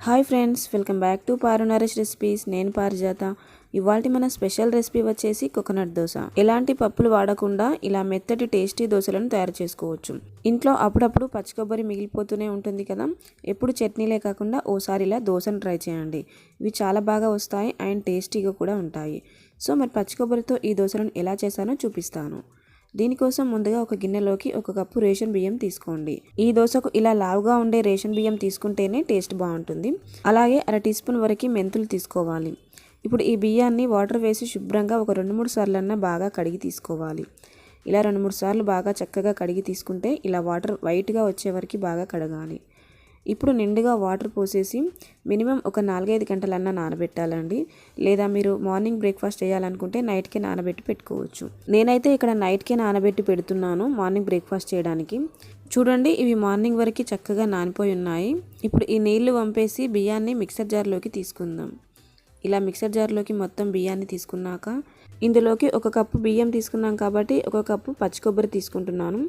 Hi friends welcome back to Paru Naresh recipes. నేను పారిజాత. ఇవాళ మన స్పెషల్ రెసిపీ వచ్చేసి కోకోనట్ దోశ. ఎలాంటి పప్పులు వాడకుండా ఇలా మెత్తటి టేస్టీ దోశలను తయారు చేసుకోవచ్చు. ఇంట్లో అప్పుడప్పుడు పచ్చి కొబ్బరి మిగిలిపోతూనే ఉంటుంది కదా? ఎప్పుడు చట్నీలే కాకుండా ఓసారి ఇలా దోశను ట్రై చేయండి. ఇవి చాలా బాగా వస్తాయి అండ్ టేస్టీగా కూడా ఉంటాయి. సో మరి పచ్చి కొబ్బరితో ఈ దోశలను ఎలా చేశానో చూపిస్తాను. దీనికోసం ముందుగా ఒక గిన్నెలోకి ఒక కప్పు రేషన్ బియ్యం తీసుకోండి. ఈ దోశకు ఇలా లావుగా ఉండే రేషన్ బియ్యం తీసుకుంటేనే టేస్ట్ బాగుంటుంది. అలాగే అర టీ స్పూన్ వరకు మెంతులు తీసుకోవాలి. ఇప్పుడు ఈ బియ్యాన్ని వాటర్ వేసి శుభ్రంగా ఒక రెండు మూడు సార్లన్నా బాగా కడిగి తీసుకోవాలి. ఇలా రెండు మూడు సార్లు బాగా చక్కగా కడిగి తీసుకుంటే ఇలా వాటర్ వైట్గా వచ్చే వరకు బాగా కడగాలి. ఇప్పుడు నిండుగా వాటర్ పోసేసి మినిమం ఒక నాలుగైదు గంటలన్నా నానబెట్టాలండి. లేదా మీరు మార్నింగ్ బ్రేక్ఫాస్ట్ చేయాలనుకుంటే నైట్కే నానబెట్టి పెట్టుకోవచ్చు. నేనైతే ఇక్కడ నైట్కే నానబెట్టి పెడుతున్నాను మార్నింగ్ బ్రేక్ఫాస్ట్ చేయడానికి. చూడండి ఇవి మార్నింగ్ వరకు చక్కగా నానిపోయి ఉన్నాయి. ఇప్పుడు ఈ నీళ్ళు వంపేసి బియ్యాన్ని మిక్సర్ జార్లోకి తీసుకుందాం. ఇలా మిక్సర్ జార్లోకి మొత్తం బియ్యాన్ని తీసుకున్నాక ఇందులోకి ఒక కప్పు బియ్యం తీసుకున్నాం కాబట్టి ఒక కప్పు పచ్చి కొబ్బరి తీసుకుంటున్నాను.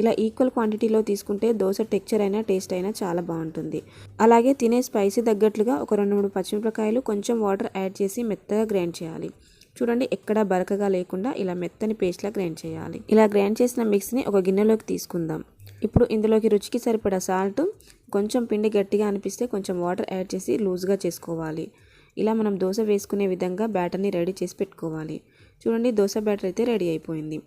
ఇలా ఈక్వల్ క్వాంటిటీలో తీసుకుంటే దోశ టెక్చర్ అయినా టేస్ట్ అయినా చాలా బాగుంటుంది. అలాగే తినే స్పైసీ తగ్గట్లుగా ఒక రెండు మూడు పచ్చిమిరపకాయలు కొంచెం వాటర్ యాడ్ చేసి మెత్తగా గ్రైండ్ చేయాలి. చూడండి ఎక్కడ బరకగా లేకుండా ఇలా మెత్తని పేస్ట్లా గ్రైండ్ చేయాలి. ఇలా గ్రైండ్ చేసిన మిక్స్ని ఒక గిన్నెలోకి తీసుకుందాం. ఇప్పుడు ఇందులోకి రుచికి సరిపడా సాల్ట్ కొంచెం పిండి గట్టిగా అనిపిస్తే కొంచెం వాటర్ యాడ్ చేసి లూజ్గా చేసుకోవాలి. ఇలా మనం దోశ వేసుకునే విధంగా బ్యాటర్ని రెడీ చేసి పెట్టుకోవాలి. చూడండి దోశ బ్యాటర్ అయితే రెడీ అయిపోయింది.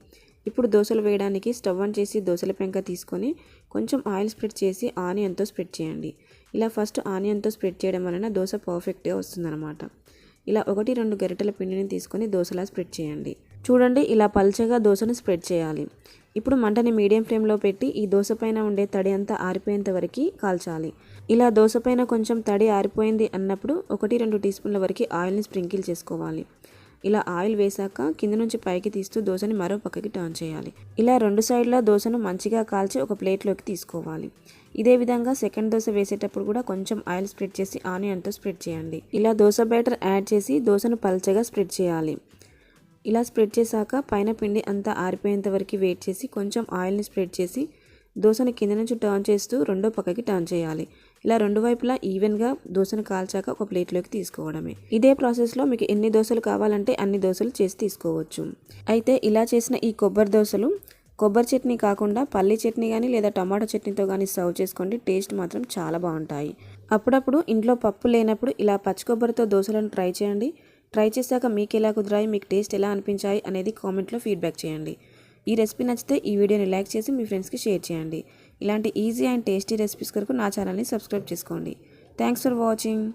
ఇప్పుడు దోశలు వేయడానికి స్టవ్ ఆన్ చేసి దోశల పెంక తీసుకొని కొంచెం ఆయిల్ స్ప్రెడ్ చేసి ఆనియన్తో స్ప్రెడ్ చేయండి. ఇలా ఫస్ట్ ఆనియన్తో స్ప్రెడ్ చేయడం వలన దోశ పర్ఫెక్ట్గా వస్తుందన్నమాట. ఇలా ఒకటి రెండు గరిటెల పిండిని తీసుకొని దోశలా స్ప్రెడ్ చేయండి. చూడండి ఇలా పల్చగా దోశను స్ప్రెడ్ చేయాలి. ఇప్పుడు మంటని మీడియం ఫ్లేమ్లో పెట్టి ఈ దోశ పైన ఉండే తడి అంతా ఆరిపోయేంత వరకు కాల్చాలి. ఇలా దోశ పైన కొంచెం తడి ఆరిపోయింది అన్నప్పుడు ఒకటి రెండు టీ స్పూన్ల వరకు ఆయిల్ని స్ప్రింకిల్ చేసుకోవాలి. ఇలా ఆయిల్ వేసాక కింద నుంచి పైకి తీస్తూ దోశని మరో పక్కకి టర్న్ చేయాలి. ఇలా రెండు సైడ్ల దోశను మంచిగా కాల్చి ఒక ప్లేట్లోకి తీసుకోవాలి. ఇదే విధంగా సెకండ్ దోశ వేసేటప్పుడు కూడా కొంచెం ఆయిల్ స్ప్రెడ్ చేసి ఆనియన్తో స్ప్రెడ్ చేయండి. ఇలా దోశ బ్యాటర్ యాడ్ చేసి దోశను పల్చగా స్ప్రెడ్ చేయాలి. ఇలా స్ప్రెడ్ చేశాక పైన పిండి అంతా ఆరిపోయేంత వరకు వెయిట్ చేసి కొంచెం ఆయిల్ని స్ప్రెడ్ చేసి దోశని కింద నుంచి టర్న్ చేస్తూ రెండో పక్కకి టర్న్ చేయాలి. ఇలా రెండు వైపులా ఈవెన్గా దోశను కాల్చాక ఒక ప్లేట్లోకి తీసుకోవడమే. ఇదే ప్రాసెస్లో మీకు ఎన్ని దోశలు కావాలంటే అన్ని దోశలు చేసి తీసుకోవచ్చు. అయితే ఇలా చేసిన ఈ కొబ్బరి దోశలు కొబ్బరి చట్నీ కాకుండా పల్లి చట్నీ కానీ లేదా టమాటో చట్నీతో కానీ సర్వ్ చేసుకోండి. టేస్ట్ మాత్రం చాలా బాగుంటాయి. అప్పుడప్పుడు ఇంట్లో పప్పు లేనప్పుడు ఇలా పచ్చి కొబ్బరితో దోశలను ట్రై చేయండి. ట్రై చేశాక మీకు ఎలా కుదిరాయి మీకు టేస్ట్ ఎలా అనిపించాయి అనేది కామెంట్లో ఫీడ్బ్యాక్ చేయండి. ఈ రెసిపీ నచ్చితే ఈ వీడియోని లైక్ చేసి మీ ఫ్రెండ్స్కి షేర్ చేయండి. ఇలాంటి ఈజీ అండ్ టేస్టీ రెసిపీస్ కొరకు నా ఛానల్ని సబ్స్క్రైబ్ చేసుకోండి. Thanks for watching.